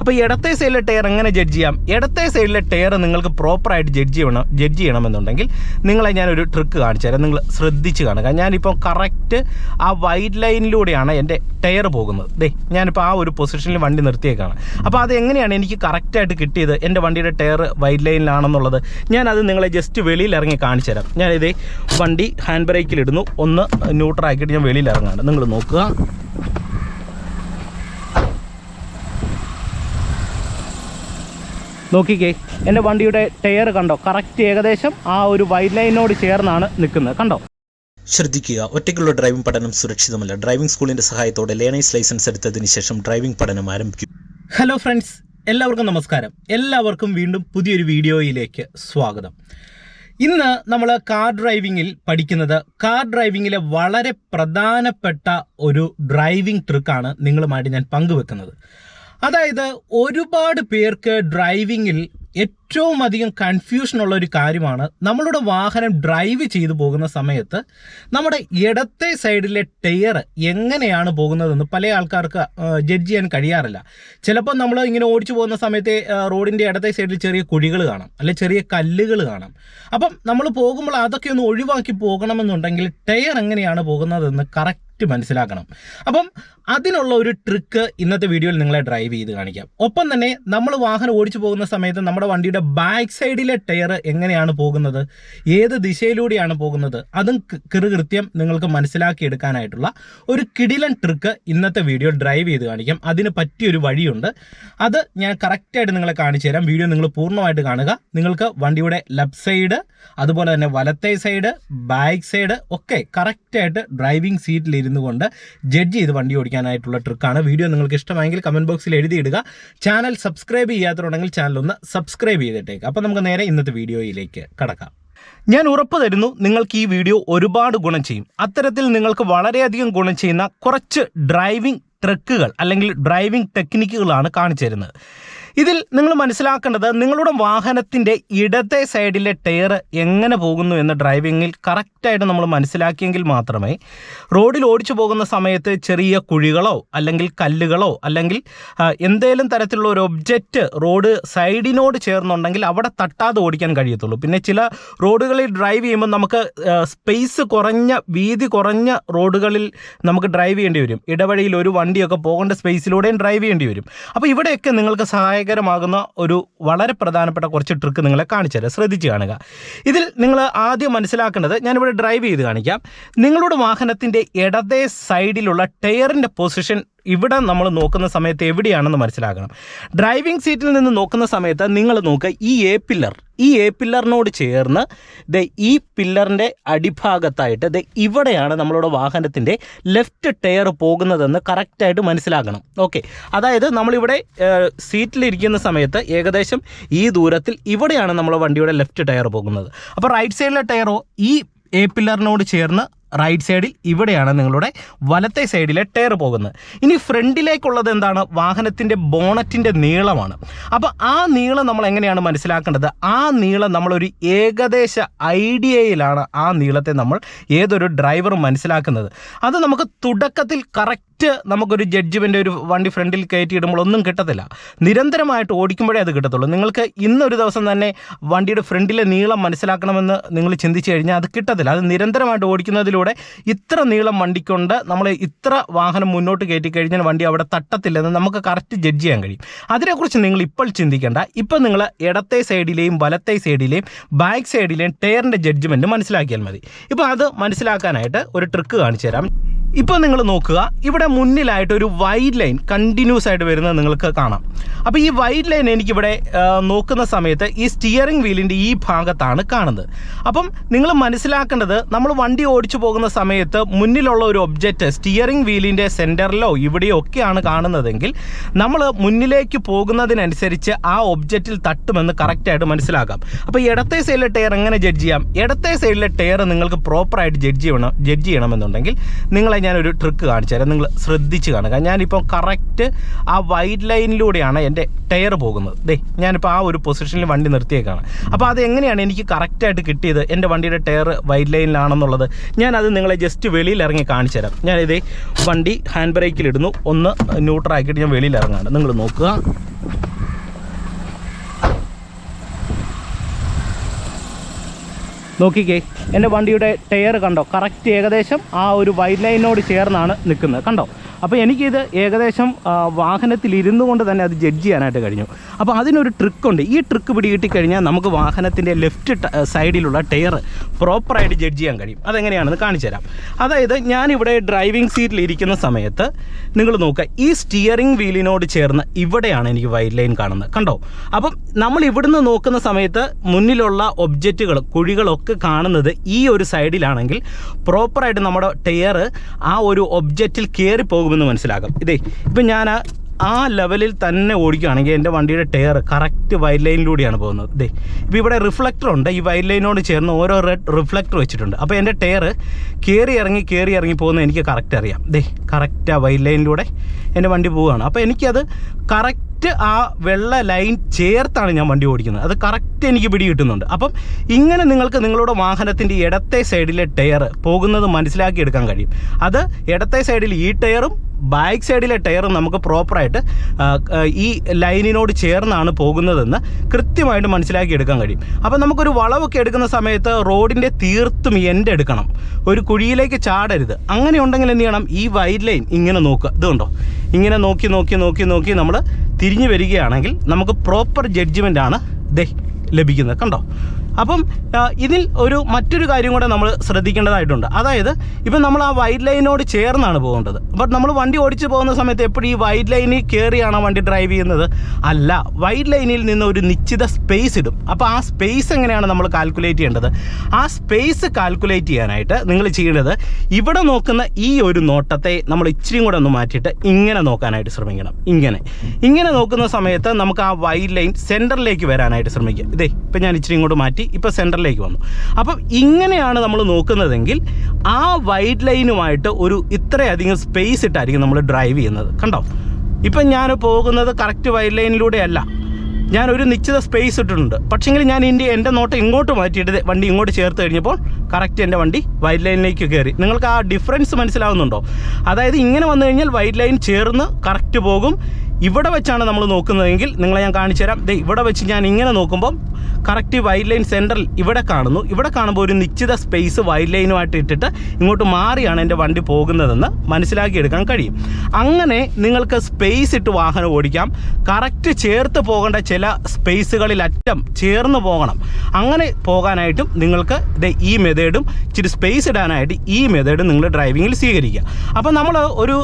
അപ്പോൾ ഇടത്തെ സൈഡിലെ ടയർ എങ്ങനെ ജഡ്ജ് ചെയ്യാം? ഇടത്തെ സൈഡിലെ ടയർ നിങ്ങൾക്ക് പ്രോപ്പറായിട്ട് ജഡ്ജ് ചെയ്യണം ജഡ്ജ് ചെയ്യണമെന്നുണ്ടെങ്കിൽ നിങ്ങളെ ഞാനൊരു ട്രിക്ക് കാണിച്ചു തരാം. നിങ്ങൾ ശ്രദ്ധിച്ച് കാണുക. ഞാനിപ്പോൾ കറക്റ്റ് ആ വൈറ്റ് ലൈനിലൂടെയാണ് എന്റെ ടയർ പോകുന്നത്. ദേ ഞാനിപ്പോൾ ആ ഒരു പൊസിഷനിൽ വണ്ടി നിർത്തിയേക്കാണ്. അപ്പോൾ അത് എങ്ങനെയാണ് എനിക്ക് കറക്റ്റായിട്ട് കിട്ടിയത്? എന്റെ വണ്ടിയുടെ ടയർ വൈറ്റ് ലൈനിലാണെന്നുള്ളത് ഞാനത് നിങ്ങളെ ജസ്റ്റ് വെളിയിൽ ഇറങ്ങി കാണിച്ചു തരാം. ഞാനിതേ വണ്ടി ഹാൻഡ് ബ്രേക്കിലിടുന്നു ഒന്ന് ന്യൂട്രാക്കിയിട്ട് ഞാൻ വെളിയിൽ ഇറങ്ങാണ് നിങ്ങൾ നോക്കുക. നോക്കിക്കേ എന്റെ വണ്ടിയുടെ ടയർ കണ്ടോ? കറക്റ്റ് ഏകദേശം ആ ഒരു വൈറ്റ് ലൈനോട് ചേർന്നാണ് നിൽക്കുന്നത്. കണ്ടോ? ശ്രദ്ധിക്കുക ഒറ്റയ്ക്കുള്ള ഡ്രൈവിംഗ് പഠനം സുരക്ഷിതമല്ല. ഡ്രൈവിംഗ് സ്കൂളിന്റെ സഹായത്തോടെ ലേണേഴ്സ് ലൈസൻസ് എടുത്തതിന് ശേഷം ഡ്രൈവിംഗ് പഠനം ആരംഭിക്കും. ഹലോ ഫ്രണ്ട്സ് എല്ലാവർക്കും നമസ്കാരം. എല്ലാവർക്കും വീണ്ടും പുതിയൊരു വീഡിയോയിലേക്ക് സ്വാഗതം. ഇന്ന് നമ്മൾ കാർ ഡ്രൈവിങ്ങിൽ പഠിക്കുന്നത് കാർ ഡ്രൈവിങ്ങിലെ വളരെ പ്രധാനപ്പെട്ട ഒരു ഡ്രൈവിംഗ് ട്രിക്കാണ് നിങ്ങളുമായിട്ട് ഞാൻ പങ്കുവെക്കുന്നത്. അതായത് ഒരുപാട് പേർക്ക് ഡ്രൈവിങ്ങിൽ ഏറ്റവും അധികം കൺഫ്യൂഷൻ ഉള്ള ഒരു കാര്യമാണ് നമ്മളുടെ വാഹനം ഡ്രൈവ് ചെയ്തു പോകുന്ന സമയത്ത് നമ്മുടെ ഇടത്തെ സൈഡിലെ ടയർ എങ്ങനെയാണ് പോകുന്നതെന്ന് പല ആൾക്കാർക്ക് ജഡ്ജ് ചെയ്യാൻ കഴിയാറില്ല. ചിലപ്പോൾ നമ്മൾ ഇങ്ങനെ ഓടിച്ചു പോകുന്ന സമയത്ത് റോഡിന്റെ ഇടത്തെ സൈഡിൽ ചെറിയ കുഴികൾ കാണാം അല്ലെ ചെറിയ കല്ലുകൾ കാണാം. അപ്പം നമ്മൾ പോകുമ്പോൾ അതൊക്കെ ഒന്ന് ഒഴിവാക്കി പോകണമെന്നുണ്ടെങ്കിൽ ടയർ എങ്ങനെയാണ് പോകുന്നതെന്ന് കറക്റ്റ് മനസ്സിലാക്കണം. അപ്പം അതിനുള്ള ഒരു ട്രിക്ക് ഇന്നത്തെ വീഡിയോയിൽ നിങ്ങളെ ഡ്രൈവ് ചെയ്ത് കാണിക്കാം. ഒപ്പം തന്നെ നമ്മൾ വാഹനം ഓടിച്ചു പോകുന്ന സമയത്ത് നമ്മുടെ വണ്ടിയുടെ ബാക്ക് സൈഡിലെ ടയർ എങ്ങനെയാണ് പോകുന്നത്? ഏത് ദിശയിലൂടെയാണ് പോകുന്നത്? അതും കൃകൃത്യം നിങ്ങൾക്ക് മനസ്സിലാക്കിയെടുക്കാനായിട്ടുള്ള ഒരു കിടിലൻ ട്രിക്ക് ഇന്നത്തെ വീഡിയോ ഡ്രൈവ് ചെയ്ത് കാണിക്കാം. അതിന് പറ്റിയൊരു വഴിയുണ്ട്. അത് ഞാൻ കറക്റ്റായിട്ട് നിങ്ങളെ കാണിച്ചു തരാം. വീഡിയോ നിങ്ങൾ പൂർണമായിട്ട് കാണുക. നിങ്ങൾക്ക് വണ്ടിയുടെ ലെഫ്റ്റ് സൈഡ് അതുപോലെ തന്നെ വലത്തെ സൈഡ് ബാക്ക് സൈഡ് ഒക്കെ കറക്റ്റായിട്ട് ഡ്രൈവിംഗ് സീറ്റിൽ ഇരുന്നു കൊണ്ട് ജഡ്ജ് ചെയ്ത് വണ്ടി ഓടിക്കാനായിട്ടുള്ള ട്രിക്കാണ്. വീഡിയോ നിങ്ങൾക്ക് ഇഷ്ടമായെങ്കിൽ കമന്റ് ബോക്സിൽ എഴുതിയിടുക. ചാനൽ സബ്സ്ക്രൈബ് ചെയ്യാത്തതുണ്ടെങ്കിൽ ചാനൽ ഒന്ന് സബ്സ്ക്രൈബ് ചെയ്തിട്ടേക്ക്. അപ്പോൾ നമുക്ക് നേരെ ഇന്നത്തെ വീഡിയോയിലേക്ക് കടക്കാം. ഞാൻ ഉറപ്പ് തരുന്നു നിങ്ങൾക്ക് ഈ വീഡിയോ ഒരുപാട് ഗുണം ചെയ്യും. അത്തരത്തിൽ നിങ്ങൾക്ക് വളരെയധികം ഗുണം ചെയ്യുന്ന കുറച്ച് ഡ്രൈവിംഗ് ട്രക്കുകൾ അല്ലെങ്കിൽ ഡ്രൈവിംഗ് ടെക്നിക്കുകളാണ് കാണിച്ചു തരുന്നത്. ഇതിൽ നിങ്ങൾ മനസ്സിലാക്കേണ്ടത് നിങ്ങളുടെ വാഹനത്തിന്റെ ഇടത്തെ സൈഡിലെ ടയർ എങ്ങനെ പോകുന്നു എന്ന് ഡ്രൈവിങ്ങിൽ കറക്റ്റായിട്ട് നമ്മൾ മനസ്സിലാക്കിയെങ്കിൽ മാത്രമേ റോഡിൽ ഓടിച്ചു പോകുന്ന സമയത്ത് ചെറിയ കുഴികളോ അല്ലെങ്കിൽ കല്ലുകളോ അല്ലെങ്കിൽ എന്തെങ്കിലും തരത്തിലുള്ള ഒരു ഒബ്ജക്റ്റ് റോഡ് സൈഡിനോട് ചേർന്നുണ്ടെങ്കിൽ അവിടെ തട്ടാതെ ഓടിക്കാൻ കഴിയത്തുള്ളൂ. പിന്നെ ചില റോഡുകളിൽ ഡ്രൈവ് ചെയ്യുമ്പോൾ നമുക്ക് സ്പേസ് കുറഞ്ഞ വീതി കുറഞ്ഞ റോഡുകളിൽ നമുക്ക് ഡ്രൈവ് ചെയ്യേണ്ടി വരും. ഇടവഴിയിൽ ഒരു വണ്ടിയൊക്കെ പോകേണ്ട സ്പേസിലൂടെയും ഡ്രൈവ് ചെയ്യേണ്ടി വരും. അപ്പോൾ ഇവിടെയൊക്കെ നിങ്ങൾക്ക് സഹായകരമാകുന്ന ഒരു വളരെ പ്രധാനപ്പെട്ട കുറച്ച് ട്രിക്ക് നിങ്ങളെ കാണിച്ചു തരാം. ശ്രദ്ധിച്ച് കാണുക. ഇതിൽ നിങ്ങൾ ആദ്യം മനസ്സിലാക്കേണ്ടത് ഞാനിവിടെ ഡ്രൈവ് ചെയ്ത് കാണിക്കാം. നിങ്ങളുടെ വാഹനത്തിന്റെ ഇടതേ സൈഡിലുള്ള ടയറിന്റെ പൊസിഷൻ ഇവിടെ നമ്മൾ നോക്കുന്ന സമയത്ത് എവിടെയാണെന്ന് മനസ്സിലാക്കണം. ഡ്രൈവിംഗ് സീറ്റിൽ നിന്ന് നോക്കുന്ന സമയത്ത് നിങ്ങൾ നോക്കുക ഈ എ പില്ലർ ഈ എ പില്ലറിനോട് ചേർന്ന് ദ ഈ പില്ലറിന്റെ അടിഭാഗത്തായിട്ട് ദ ഇവിടെയാണ് നമ്മളുടെ വാഹനത്തിന്റെ ലെഫ്റ്റ് ടയർ പോകുന്നതെന്ന് കറക്റ്റായിട്ട് മനസ്സിലാക്കണം. ഓക്കെ അതായത് നമ്മളിവിടെ സീറ്റിലിരിക്കുന്ന സമയത്ത് ഏകദേശം ഈ ദൂരത്തിൽ ഇവിടെയാണ് നമ്മുടെ വണ്ടിയുടെ ലെഫ്റ്റ് ടയർ പോകുന്നത്. അപ്പോൾ റൈറ്റ് സൈഡിലെ ടയറോ ഈ എ പില്ലറിനോട് ചേർന്ന് റൈറ്റ് സൈഡിൽ ഇവിടെയാണ് നിങ്ങളുടെ വലത്തെ സൈഡിലെ ടയർ പോകുന്നത്. ഇനി ഫ്രണ്ടിലേക്കുള്ളത് എന്താണ്? വാഹനത്തിന്റെ ബോണറ്റിന്റെ നീളമാണ്. അപ്പോൾ ആ നീളം നമ്മൾ എങ്ങനെയാണ് മനസ്സിലാക്കേണ്ടത്? ആ നീളം നമ്മളൊരു ഏകദേശ ഐഡിയയിലാണ് ആ നീളത്തെ നമ്മൾ ഏതൊരു ഡ്രൈവറും മനസ്സിലാക്കുന്നത്. അത് നമുക്ക് തുടക്കത്തിൽ കറക്റ്റ് നമുക്കൊരു ജഡ്ജ്മെന്റ് ഒരു വണ്ടി ഫ്രണ്ടിൽ കയറ്റി ഇടുമ്പോൾ ഒന്നും കിട്ടത്തില്ല. നിരന്തരമായിട്ട് ഓടിക്കുമ്പോഴേ അത് കിട്ടത്തുള്ളൂ. നിങ്ങൾക്ക് ഇന്നൊരു ദിവസം തന്നെ വണ്ടിയുടെ ഫ്രണ്ടിലെ നീളം മനസ്സിലാക്കണമെന്ന് നിങ്ങൾ ചിന്തിച്ചു കഴിഞ്ഞാൽ അത് കിട്ടത്തില്ല. അത് നിരന്തരമായിട്ട് ഓടിക്കുന്നതിലൂടെ ഇത്ര നീളം വണ്ടിക്കൊണ്ട് നമ്മൾ ഇത്ര വാഹനം മുന്നോട്ട് കയറ്റി കഴിഞ്ഞാൽ വണ്ടി അവിടെ തട്ടത്തില്ലെന്ന് നമുക്ക് കറക്റ്റ് ജഡ്ജ് ചെയ്യാൻ കഴിയും. അതിനെക്കുറിച്ച് നിങ്ങൾ ഇപ്പോൾ ചിന്തിക്കേണ്ട. ഇപ്പം നിങ്ങൾ ഇടത്തെ സൈഡിലെയും വലത്തെ സൈഡിലെയും ബാക്ക് സൈഡിലെയും ടയറിന്റെ ജഡ്ജ്മെന്റ് മനസ്സിലാക്കിയാൽ മതി. ഇപ്പോൾ അത് മനസ്സിലാക്കാനായിട്ട് ഒരു ട്രിക്ക് കാണിച്ചു തരാം ഇപ്പോൾ നിങ്ങൾ നോക്കുക ഇവിടെ മുന്നിലായിട്ട് ഒരു വൈഡ് ലൈൻ കണ്ടിന്യൂസ് ആയിട്ട് വരുന്നത് നിങ്ങൾക്ക് കാണാം. അപ്പോൾ ഈ വൈഡ് ലൈൻ എനിക്കിവിടെ നോക്കുന്ന സമയത്ത് ഈ സ്റ്റിയറിംഗ് വീലിന്റെ ഈ ഭാഗത്താണ് കാണുന്നത്. അപ്പം നിങ്ങൾ മനസ്സിലാക്കേണ്ടത് നമ്മൾ വണ്ടി ഓടിച്ചു പോകുന്ന സമയത്ത് മുന്നിലുള്ള ഒരു ഒബ്ജക്റ്റ് സ്റ്റിയറിംഗ് വീലിന്റെ സെന്ററിലോ ഇവിടെയോ ഒക്കെയാണ് കാണുന്നതെങ്കിൽ നമ്മൾ മുന്നിലേക്ക് പോകുന്നതിനനുസരിച്ച് ആ ഒബ്ജക്റ്റിൽ തട്ടുമെന്ന് കറക്റ്റായിട്ട് മനസ്സിലാക്കാം. അപ്പോൾ ഇടത്തെ സൈഡിലെ ടയർ എങ്ങനെ ജഡ്ജ് ചെയ്യാം? ഇടത്തെ സൈഡിലെ ടയർ നിങ്ങൾക്ക് പ്രോപ്പറായിട്ട് ജഡ്ജ് ചെയ്യണം ജഡ്ജ് ചെയ്യണമെന്നുണ്ടെങ്കിൽ നിങ്ങളെ ഞാനൊരു ട്രിക്ക് കാണിച്ചു തരാം. നിങ്ങൾ ശ്രദ്ധിച്ച് കാണുക. ഞാനിപ്പോൾ കറക്റ്റ് ആ വൈറ്റ് ലൈനിലൂടെയാണ് എന്റെ ടയർ പോകുന്നത്. ദേ ഞാനിപ്പോൾ ആ ഒരു പൊസിഷനിൽ വണ്ടി നിർത്തിയേക്കാണ്. അപ്പോൾ അത് എങ്ങനെയാണ് എനിക്ക് കറക്റ്റായിട്ട് കിട്ടിയത്? എന്റെ വണ്ടിയുടെ ടയർ വൈറ്റ് ലൈനിലാണെന്നുള്ളത് ഞാനത് നിങ്ങളെ ജസ്റ്റ് വെളിയിൽ ഇറങ്ങി കാണിച്ചു തരാം. ഞാനിതേ വണ്ടി ഹാൻഡ് ബ്രേക്കിലിടുന്നു ഒന്ന് ന്യൂട്രാക്കിയിട്ട് ഞാൻ വെളിയിൽ ഇറങ്ങാണ് നിങ്ങൾ നോക്കുക. നോക്കിക്കേ എന്റെ വണ്ടിയുടെ ടയർ കണ്ടോ? കറക്റ്റ് ഏകദേശം ആ ഒരു വൈറ്റ് ലൈനോട് ചേർന്നാണ് നിൽക്കുന്നത്. കണ്ടോ? അപ്പോൾ എനിക്കിത് ഏകദേശം വാഹനത്തിൽ ഇരുന്നു കൊണ്ട് തന്നെ അത് ജഡ്ജ് ചെയ്യാനായിട്ട് കഴിഞ്ഞു. അപ്പോൾ അതിനൊരു ട്രിക്കുണ്ട്. ഈ ട്രിക്ക് പിടികിട്ടിക്കഴിഞ്ഞാൽ നമുക്ക് വാഹനത്തിന്റെ ലെഫ്റ്റ് സൈഡിലുള്ള ടയർ പ്രോപ്പറായിട്ട് ജഡ്ജ് ചെയ്യാൻ കഴിയും. അതെങ്ങനെയാണെന്ന് കാണിച്ചു തരാം. അതായത് ഞാനിവിടെ ഡ്രൈവിംഗ് സീറ്റിൽ ഇരിക്കുന്ന സമയത്ത് നിങ്ങൾ നോക്കുക ഈ സ്റ്റിയറിംഗ് വീലിനോട് ചേർന്ന് ഇവിടെയാണ് എനിക്ക് വൈറ്റ് ലൈൻ കാണുന്നത്. കണ്ടോ? അപ്പം നമ്മൾ ഇവിടുന്ന് നോക്കുന്ന സമയത്ത് മുന്നിലുള്ള ഒബ്ജക്റ്റുകൾ കുഴികളൊക്കെ കാണുന്നത് ഈ ഒരു സൈഡിലാണെങ്കിൽ പ്രോപ്പറായിട്ട് നമ്മുടെ ടയർ ആ ഒരു ഒബ്ജക്റ്റിൽ കയറി പോകുമെന്ന് മനസ്സിലാക്കാം. ഇതേ ഇപ്പം ഞാൻ ആ ലെവലിൽ തന്നെ ഓടിക്കുകയാണെങ്കിൽ എന്റെ വണ്ടിയുടെ ടയർ കറക്റ്റ് വൈറ്റ് ലൈനിലൂടെയാണ് പോകുന്നത്. ദേ ഇപ്പോൾ ഇവിടെ റിഫ്ലക്ടർ ഉണ്ട്. ഈ വൈറ്റ് ലൈനോട് ചേർന്ന് ഓരോ റെഡ് റിഫ്ലക്ടർ വെച്ചിട്ടുണ്ട്. അപ്പോൾ എന്റെ ടയർ കയറി ഇറങ്ങി കയറി ഇറങ്ങി പോകുന്നത് എനിക്ക് കറക്റ്റ് അറിയാം. ദേ കറക്റ്റ് ആ വൈറ്റ് ലൈനിലൂടെ എന്റെ വണ്ടി പോവുകയാണ്. അപ്പോൾ എനിക്കത് കറക്റ്റ് ആ വെള്ള ലൈൻ ചേർത്താണ് ഞാൻ വണ്ടി ഓടിക്കുന്നത്. അത് കറക്റ്റ് എനിക്ക് പിടി കിട്ടുന്നുണ്ട്. അപ്പം ഇങ്ങനെ നിങ്ങൾക്ക് നിങ്ങളുടെ വാഹനത്തിന്റെ ഇടത്തെ സൈഡിലെ ടയർ പോകുന്നത് മനസ്സിലാക്കിയെടുക്കാൻ കഴിയും. അത് ഇടത്തെ സൈഡിൽ ഈ ടയറും ബാക്ക് സൈഡിലെ ടയർ നമുക്ക് പ്രോപ്പറായിട്ട് ഈ ലൈനിനോട് ചേർന്നാണ് പോകുന്നതെന്ന് കൃത്യമായിട്ട് മനസ്സിലാക്കി എടുക്കാൻ കഴിയും. അപ്പോൾ നമുക്കൊരു വളവൊക്കെ എടുക്കുന്ന സമയത്ത് റോഡിന്റെ തീർത്തും എൻഡ് എടുക്കണം. ഒരു കുഴിയിലേക്ക് ചാടരുത്. അങ്ങനെ ഉണ്ടെങ്കിൽ എന്ത് ചെയ്യണം? ഈ വൈഡ് ലൈൻ ഇങ്ങനെ നോക്കുക. ഇതുണ്ടോ ഇങ്ങനെ നോക്കി നോക്കി നോക്കി നോക്കി നമ്മൾ തിരിഞ്ഞു വരികയാണെങ്കിൽ നമുക്ക് പ്രോപ്പർ ജഡ്ജ്മെന്റ് ആണ് ദേ ലഭിക്കുന്നത്. കണ്ടോ? അപ്പം ഇതിൽ ഒരു മറ്റൊരു കാര്യം കൂടെ നമ്മൾ ശ്രദ്ധിക്കേണ്ടതായിട്ടുണ്ട്. അതായത് ഇപ്പം നമ്മൾ ആ വൈറ്റ് ലൈനോട് ചേർന്നാണ് പോകേണ്ടത്. ബട്ട് നമ്മൾ വണ്ടി ഓടിച്ച് പോകുന്ന സമയത്ത് എപ്പോഴും ഈ വൈറ്റ് ലൈനിൽ കയറിയാണ് വണ്ടി ഡ്രൈവ് ചെയ്യുന്നത്? അല്ല വൈറ്റ് ലൈനിൽ നിന്ന് ഒരു നിശ്ചിത സ്പേസ് ഇടും. അപ്പോൾ ആ സ്പേസ് എങ്ങനെയാണ് നമ്മൾ കാൽക്കുലേറ്റ് ചെയ്യേണ്ടത്? ആ സ്പേസ് കാൽക്കുലേറ്റ് ചെയ്യാനായിട്ട് നിങ്ങൾ ചെയ്യേണ്ടത് ഇവിടെ നോക്കുന്ന ഈ ഒരു നോട്ടത്തെ നമ്മൾ ഇച്ചിരിയും കൂടെ ഒന്ന് മാറ്റിയിട്ട് ഇങ്ങനെ നോക്കാനായിട്ട് ശ്രമിക്കണം. ഇങ്ങനെ. ഇങ്ങനെ നോക്കുന്ന സമയത്ത് നമുക്ക് ആ വൈറ്റ് ലൈൻ സെന്ററിലേക്ക് വരാനായിട്ട് ശ്രമിക്കുക ഇതേ ഇപ്പം ഞാൻ ഇച്ചിരി ഇങ്ങോട്ട് മാറ്റി. ഇപ്പോൾ സെന്ററിലേക്ക് വന്നു. അപ്പം ഇങ്ങനെയാണ് നമ്മൾ നോക്കുന്നതെങ്കിൽ ആ വൈഡ് ലൈനുമായിട്ട് ഒരു ഇത്രയധികം സ്പേസ് ഇട്ടായിരിക്കും നമ്മൾ ഡ്രൈവ് ചെയ്യുന്നത്. കണ്ടോ? ഇപ്പം ഞാൻ പോകുന്നത് കറക്റ്റ് വൈഡ് ലൈനിലൂടെയല്ല. ഞാൻ ഒരു നിശ്ചിത സ്പേസ് ഇട്ടിട്ടുണ്ട്. പക്ഷേങ്കിൽ ഞാൻ എന്റെ എന്റെ നോട്ടം ഇങ്ങോട്ട് മാറ്റിയിട്ട് വണ്ടി ഇങ്ങോട്ട് ചേർത്ത് കഴിഞ്ഞപ്പോൾ കറക്റ്റ് എന്റെ വണ്ടി വൈറ്റ് ലൈനിലേക്ക് കയറി. നിങ്ങൾക്ക് ആ ഡിഫറൻസ് മനസ്സിലാവുന്നുണ്ടോ? അതായത് ഇങ്ങനെ വന്നു കഴിഞ്ഞാൽ വൈറ്റ് ലൈൻ ചേർന്ന് കറക്റ്റ് പോകും. ഇവിടെ വെച്ചാണ് നമ്മൾ നോക്കുന്നതെങ്കിൽ നിങ്ങളെ ഞാൻ കാണിച്ചു തരാം. ഇവിടെ വെച്ച് ഞാൻ ഇങ്ങനെ നോക്കുമ്പോൾ കറക്റ്റ് വൈറ്റ് ലൈൻ സെന്ററിൽ ഇവിടെ കാണുന്നു. ഇവിടെ കാണുമ്പോൾ ഒരു നിശ്ചിത സ്പേസ് വൈറ്റ് ലൈനുമായിട്ട് ഇട്ടിട്ട് ഇങ്ങോട്ട് മാറിയാണ് എന്റെ വണ്ടി പോകുന്നതെന്ന് മനസ്സിലാക്കിയെടുക്കാൻ കഴിയും. അങ്ങനെ നിങ്ങൾക്ക് സ്പേസ് ഇട്ട് വാഹനം ഓടിക്കാം. കറക്റ്റ് ചേർത്ത് പോകേണ്ട ചില സ്പേസുകളിൽ അറ്റം ചേർന്ന് പോകണം. അങ്ങനെ പോകാനായിട്ടും നിങ്ങൾക്ക് ഈ മെതേഡും ഇച്ചിരി സ്പേസ് ഇടാനായിട്ട് ഈ മെത്തേഡ് നിങ്ങൾ ഡ്രൈവിങ്ങിൽ സ്വീകരിക്കുക. അപ്പോൾ നമ്മൾ ഒരു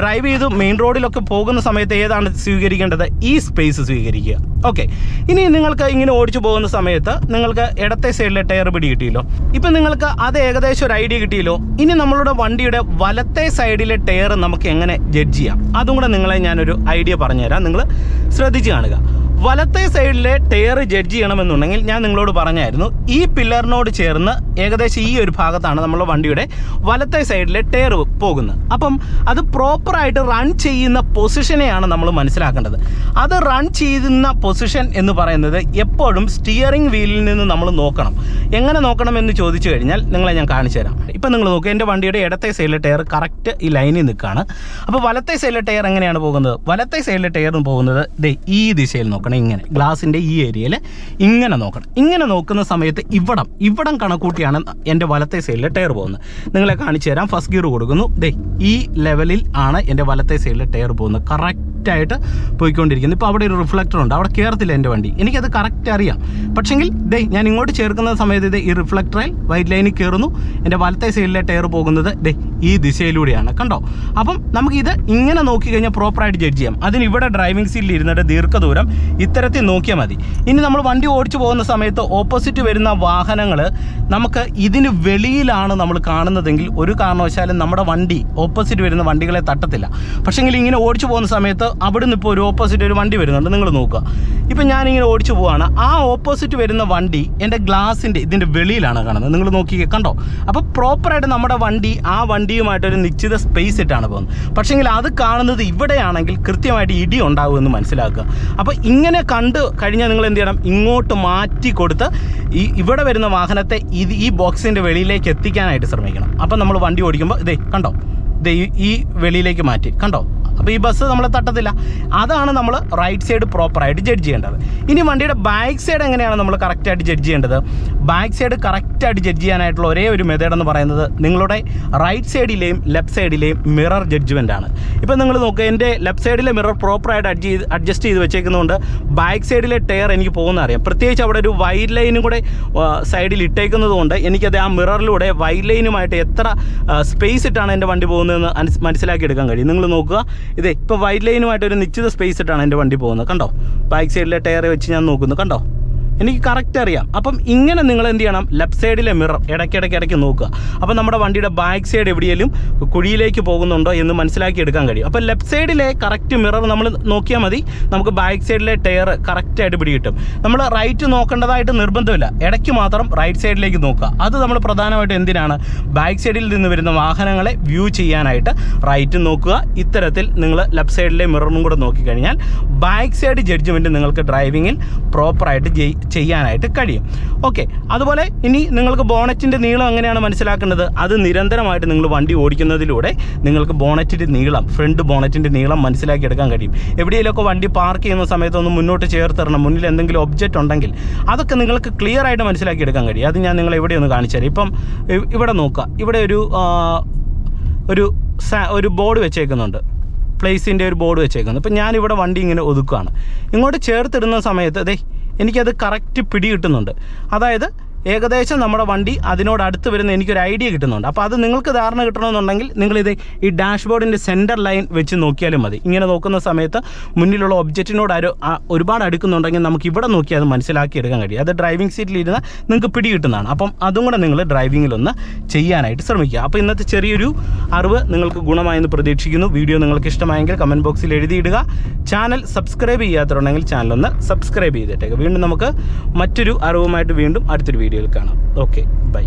ഡ്രൈവ് ചെയ്ത് മെയിൻ റോഡിലൊക്കെ പോകുന്ന സമയത്ത് ഏതാണ് സ്വീകരിക്കേണ്ടത്? ഈ സ്പേസ് സ്വീകരിക്കുക. ഓക്കെ ഇനി നിങ്ങൾക്ക് ഇങ്ങനെ ഓടിച്ചു പോകുന്ന സമയത്ത് നിങ്ങൾക്ക് ഇടത്തെ സൈഡിലെ ടയർ പിടി കിട്ടിയല്ലോ. ഇപ്പം നിങ്ങൾക്ക് അത് ഏകദേശം ഒരു ഐഡിയ കിട്ടിയല്ലോ. ഇനി നമ്മളുടെ വണ്ടിയുടെ വലത്തെ സൈഡിലെ ടയർ നമുക്ക് എങ്ങനെ ജഡ്ജ് ചെയ്യാം? അതും കൂടെ നിങ്ങളെ ഞാനൊരു ഐഡിയ പറഞ്ഞുതരാം. നിങ്ങൾ ശ്രദ്ധിച്ച് കാണുക. വലത്തെ സൈഡിലെ ടയർ ജഡ്ജ് ചെയ്യണമെന്നുണ്ടെങ്കിൽ ഞാൻ നിങ്ങളോട് പറഞ്ഞായിരുന്നു ഈ പില്ലറിനോട് ചേർന്ന് ഏകദേശം ഈ ഒരു ഭാഗത്താണ് നമ്മുടെ വണ്ടിയുടെ വലത്തെ സൈഡിലെ ടയർ പോകുന്നത്. അപ്പം അത് പ്രോപ്പറായിട്ട് റൺ ചെയ്യുന്ന പൊസിഷനെയാണ് നമ്മൾ മനസ്സിലാക്കേണ്ടത്. അത് റൺ ചെയ്യുന്ന പൊസിഷൻ എന്ന് പറയുന്നത് എപ്പോഴും സ്റ്റിയറിംഗ് വീലിൽ നിന്ന് നമ്മൾ നോക്കണം. എങ്ങനെ നോക്കണം എന്ന് ചോദിച്ചു കഴിഞ്ഞാൽ നിങ്ങളെ ഞാൻ കാണിച്ചു തരാം. ഇപ്പം നിങ്ങൾ നോക്കുക എന്റെ വണ്ടിയുടെ ഇടത്തെ സൈഡിലെ ടയർ കറക്റ്റ് ഈ ലൈനിൽ നിൽക്കുകയാണ്. അപ്പോൾ വലത്തെ സൈഡിലെ ടയർ എങ്ങനെയാണ് പോകുന്നത്? വലത്തെ സൈഡിലെ ടയർ പോകുന്നത് ദേ ഈ ദിശയിൽ നോക്കണം ഇങ്ങനെ. ഗ്ലാസിന്റെ ഈ ഏരിയയിൽ ഇങ്ങനെ നോക്കണം. ഇങ്ങനെ നോക്കുന്ന സമയത്ത് ഇവിടം ഇവിടം കണക്കൂട്ടിയാണ് എന്റെ വലത്തെ സൈഡിൽ ടയർ പോകുന്നത്. നിങ്ങളെ കാണിച്ചു തരാം. ഫസ്റ്റ് ഗിയർ കൊടുക്കുന്നു. ദേ ഈ ലെവലിൽ ആണ് എന്റെ വലത്തെ സൈഡിൽ ടയർ പോകുന്നത്. കറക്റ്റ് കറക്റ്റായിട്ട് പോയിക്കൊണ്ടിരിക്കുന്നു ഇപ്പോൾ അവിടെ ഒരു റിഫ്ലക്ടർ ഉണ്ട്. അവിടെ കയറത്തില്ല എന്റെ വണ്ടി. എനിക്കത് കറക്റ്റ് അറിയാം. പക്ഷെങ്കിൽ ദേ ഞാൻ ഇങ്ങോട്ട് ചേർക്കുന്ന സമയത്ത് ഇത് ഈ റിഫ്ലക്ടറിൽ വൈറ്റ് ലൈനിൽ കയറുന്നു എന്റെ വലത്തെ സൈഡിലെ ടയർ പോകുന്നത് ദേ ഈ ദിശയിലൂടെയാണ്. കണ്ടോ? അപ്പം നമുക്കിത് ഇങ്ങനെ നോക്കി കഴിഞ്ഞാൽ പ്രോപ്പറായിട്ട് ജഡ്ജ് ചെയ്യാം. അതിന് ഇവിടെ ഡ്രൈവിംഗ് സീറ്റിൽ ഇരുന്നിട്ട് ദീർഘദൂരം ഇത്തരത്തിൽ നോക്കിയാൽ മതി. ഇനി നമ്മൾ വണ്ടി ഓടിച്ചു പോകുന്ന സമയത്ത് ഓപ്പോസിറ്റ് വരുന്ന വാഹനങ്ങൾ നമുക്ക് ഇതിന് വെളിയിലാണ് നമ്മൾ കാണുന്നതെങ്കിൽ ഒരു കാരണവശാലും നമ്മുടെ വണ്ടി ഓപ്പോസിറ്റ് വരുന്ന വണ്ടികളെ തട്ടത്തില്ല. പക്ഷേങ്കിൽ ഇങ്ങനെ ഓടിച്ചു പോകുന്ന സമയത്ത് അവിടുന്ന് ഇപ്പോൾ ഒരു ഓപ്പോസിറ്റ് ഒരു വണ്ടി വരുന്നുണ്ട്. നിങ്ങൾ നോക്കുക. ഇപ്പം ഞാനിങ്ങനെ ഓടിച്ചു പോവുകയാണ് ആ ഓപ്പോസിറ്റ് വരുന്ന വണ്ടി എന്റെ ഗ്ലാസിന്റെ ഇതിന്റെ വെളിയിലാണ് കാണുന്നത്. നിങ്ങൾ നോക്കി കണ്ടോ? അപ്പോൾ പ്രോപ്പറായിട്ട് നമ്മുടെ വണ്ടി ആ വണ്ടിയുമായിട്ടൊരു നിശ്ചിത സ്പേസ് ഇട്ടാണ് പോകുന്നത്. പക്ഷേങ്കിൽ അത് കാണുന്നത് ഇവിടെയാണെങ്കിൽ കൃത്യമായിട്ട് ഇടി ഉണ്ടാകുമെന്ന് മനസ്സിലാക്കുക. അപ്പോൾ ഇങ്ങനെ കണ്ട് കഴിഞ്ഞാൽ നിങ്ങൾ എന്ത് ചെയ്യണം? ഇങ്ങോട്ട് മാറ്റി കൊടുത്ത് ഈ ഇവിടെ വരുന്ന വാഹനത്തെ ഇത് ഈ ബോക്സിന്റെ വെളിയിലേക്ക് എത്തിക്കാനായിട്ട് ശ്രമിക്കണം. അപ്പം നമ്മൾ വണ്ടി ഓടിക്കുമ്പോൾ ഇതേ കണ്ടോ? ഈ- ഈ വെളിയിലേക്ക് മാറ്റി. കണ്ടോ? അപ്പോൾ ഈ ബസ് നമ്മൾ തട്ടത്തില്ല. അതാണ് നമ്മൾ റൈറ്റ് സൈഡ് പ്രോപ്പറായിട്ട് ജഡ്ജ് ചെയ്യേണ്ടത്. ഇനി വണ്ടിയുടെ ബാക്ക് സൈഡ് എങ്ങനെയാണ് നമ്മൾ കറക്റ്റായിട്ട് ജഡ്ജ് ചെയ്യേണ്ടത്? ബാക്ക് സൈഡ് കറക്റ്റായിട്ട് ജഡ്ജ് ചെയ്യാനായിട്ടുള്ള ഒരേ ഒരു മെത്തേഡ് എന്ന് പറയുന്നത് നിങ്ങളുടെ റൈറ്റ് സൈഡിലെയും ലെഫ്റ്റ് സൈഡിലെയും മിറർ ജഡ്ജ്മെന്റ് ആണ്. ഇപ്പോൾ നിങ്ങൾ നോക്കുക എന്റെ ലെഫ്റ്റ് സൈഡിലെ മിറർ പ്രോപ്പറായിട്ട് അഡ്ജ് ചെയ്ത് അഡ്ജസ്റ്റ് ചെയ്ത് വെച്ചേക്കുന്നതുകൊണ്ട് ബാക്ക് സൈഡിലെ ടയർ എനിക്ക് പോകുന്ന അറിയാം. പ്രത്യേകിച്ച് അവിടെ ഒരു വൈറ്റ് ലൈനും കൂടെ സൈഡിൽ ഇട്ടേക്കുന്നത് കൊണ്ട് എനിക്കത് ആ മിററിലൂടെ വൈറ്റ് ലൈനുമായിട്ട് എത്ര സ്പേസ് ഇട്ടാണ് എന്റെ വണ്ടി പോകുന്നതെന്ന് മനസ്സിലാക്കി എടുക്കാൻ കഴിയും. നിങ്ങൾ നോക്കുക ഇതേ ഇപ്പോൾ വൈറ്റ് ലൈനുമായിട്ട് ഒരു നിശ്ചിത സ്പേസ് ഇട്ടാണ് എന്റെ വണ്ടി പോകുന്നത്. കണ്ടോ? ബാക്ക് സൈഡിലെ ടയർ വെച്ച് ഞാൻ നോക്കുന്നു. കണ്ടോ? എനിക്ക് കറക്റ്റ് അറിയാം. അപ്പം ഇങ്ങനെ നിങ്ങൾ എന്ത് ചെയ്യണം? ലെഫ്റ്റ് സൈഡിലെ മിറർ ഇടയ്ക്കിടയ്ക്ക് ഇടയ്ക്ക് നോക്കുക. അപ്പം നമ്മുടെ വണ്ടിയുടെ ബാക്ക് സൈഡ് എവിടെയെങ്കിലും കുഴിയിലേക്ക് പോകുന്നുണ്ടോ എന്ന് മനസ്സിലാക്കി എടുക്കാൻ കഴിയും. അപ്പം ലെഫ്റ്റ് സൈഡിലെ കറക്റ്റ് മിറർ നമ്മൾ നോക്കിയാൽ മതി. നമുക്ക് ബാക്ക് സൈഡിലെ ടയർ കറക്റ്റായിട്ട് പിടികിട്ടും. നമ്മൾ റൈറ്റ് നോക്കേണ്ടതായിട്ട് നിർബന്ധമില്ല. ഇടയ്ക്ക് മാത്രം റൈറ്റ് സൈഡിലേക്ക് നോക്കുക. അത് നമ്മൾ പ്രധാനമായിട്ടും എന്തിനാണ്? ബാക്ക് സൈഡിൽ നിന്ന് വരുന്ന വാഹനങ്ങളെ വ്യൂ ചെയ്യാനായിട്ട് റൈറ്റ് നോക്കുക. ഇത്തരത്തിൽ നിങ്ങൾ ലെഫ്റ്റ് സൈഡിലെ മിററും കൂടെ നോക്കിക്കഴിഞ്ഞാൽ ബാക്ക് സൈഡ് ജഡ്ജ്മെന്റ് നിങ്ങൾക്ക് ഡ്രൈവിങ്ങിൽ പ്രോപ്പറായിട്ട് ചെയ്യാനായിട്ട് കഴിയും. ഓക്കെ അതുപോലെ ഇനി നിങ്ങൾക്ക് ബോണറ്റിന്റെ നീളം എങ്ങനെയാണ് മനസ്സിലാക്കേണ്ടത്? അത് നിരന്തരമായിട്ട് നിങ്ങൾ വണ്ടി ഓടിക്കുന്നതിലൂടെ നിങ്ങൾക്ക് ബോണറ്റിന്റെ നീളം ഫ്രണ്ട് ബോണറ്റിന്റെ നീളം മനസ്സിലാക്കിയെടുക്കാൻ കഴിയും. എവിടെയെങ്കിലുമൊക്കെ വണ്ടി പാർക്ക് ചെയ്യുന്ന സമയത്ത് ഒന്ന് മുന്നോട്ട് ചേർത്തിടണം മുന്നിൽ എന്തെങ്കിലും ഒബ്ജക്റ്റ് ഉണ്ടെങ്കിൽ അതൊക്കെ നിങ്ങൾക്ക് ക്ലിയർ ആയിട്ട് മനസ്സിലാക്കിയെടുക്കാൻ കഴിയും. അത് ഞാൻ നിങ്ങളെ എവിടെ ഒന്ന് കാണിച്ചു തരാം. ഇപ്പം ഇവിടെ നോക്കുക. ഇവിടെ ഒരു ഒരു ഒരു ബോർഡ് വെച്ചേക്കുന്നുണ്ട്. പ്ലേസിന്റെ ഒരു ബോർഡ് വെച്ചേക്കുന്നത് ഇപ്പം ഞാനിവിടെ വണ്ടി ഇങ്ങനെ ഒതുക്കുകയാണ്. ഇങ്ങോട്ട് ചേർത്തിടുന്ന സമയത്ത് അതെ എനിക്കത് കറക്റ്റ് പിടി കിട്ടുന്നുണ്ട്. അതായത് ഏകദേശം നമ്മുടെ വണ്ടി അതിനോട് അടുത്ത് വരുന്ന എനിക്കൊരു ഐഡിയ കിട്ടുന്നുണ്ട്. അപ്പോൾ അത് നിങ്ങൾക്ക് ധാരണ കിട്ടണമെന്നുണ്ടെങ്കിൽ നിങ്ങളിത് ഈ ഡാഷ്ബോർഡിന്റെ സെന്റർ ലൈൻ വെച്ച് നോക്കിയാലും മതി. ഇങ്ങനെ നോക്കുന്ന സമയത്ത് മുന്നിലുള്ള ഒബ്ജക്റ്റിനോട് ആരോ ഒരുപാട് അടുക്കുന്നുണ്ടെങ്കിൽ നമുക്ക് ഇവിടെ നോക്കി അത് മനസ്സിലാക്കി എടുക്കാൻ കഴിയും. അത് ഡ്രൈവിംഗ് സീറ്റിലിരുന്ന് നിങ്ങൾക്ക് പിടി കിട്ടുന്നതാണ് അപ്പം അതും കൂടെ നിങ്ങൾ ഡ്രൈവിങ്ങിലൊന്ന് ചെയ്യാനായിട്ട് ശ്രമിക്കുക. അപ്പോൾ ഇന്നത്തെ ചെറിയൊരു അറിവ് നിങ്ങൾക്ക് ഗുണമായെന്ന് പ്രതീക്ഷിക്കുന്നു. വീഡിയോ നിങ്ങൾക്ക് ഇഷ്ടമായെങ്കിൽ കമന്റ് ബോക്സിൽ എഴുതിയിടുക. ചാനൽ സബ്സ്ക്രൈബ് ചെയ്യാത്തതുണ്ടെങ്കിൽ ചാനലൊന്ന് സബ്സ്ക്രൈബ് ചെയ്തിട്ടേക്ക്. വീണ്ടും നമുക്ക് മറ്റൊരു അറിവുമായിട്ട് വീണ്ടും അടുത്തൊരു വീഡിയോയിൽ കാണാം. Okay bye.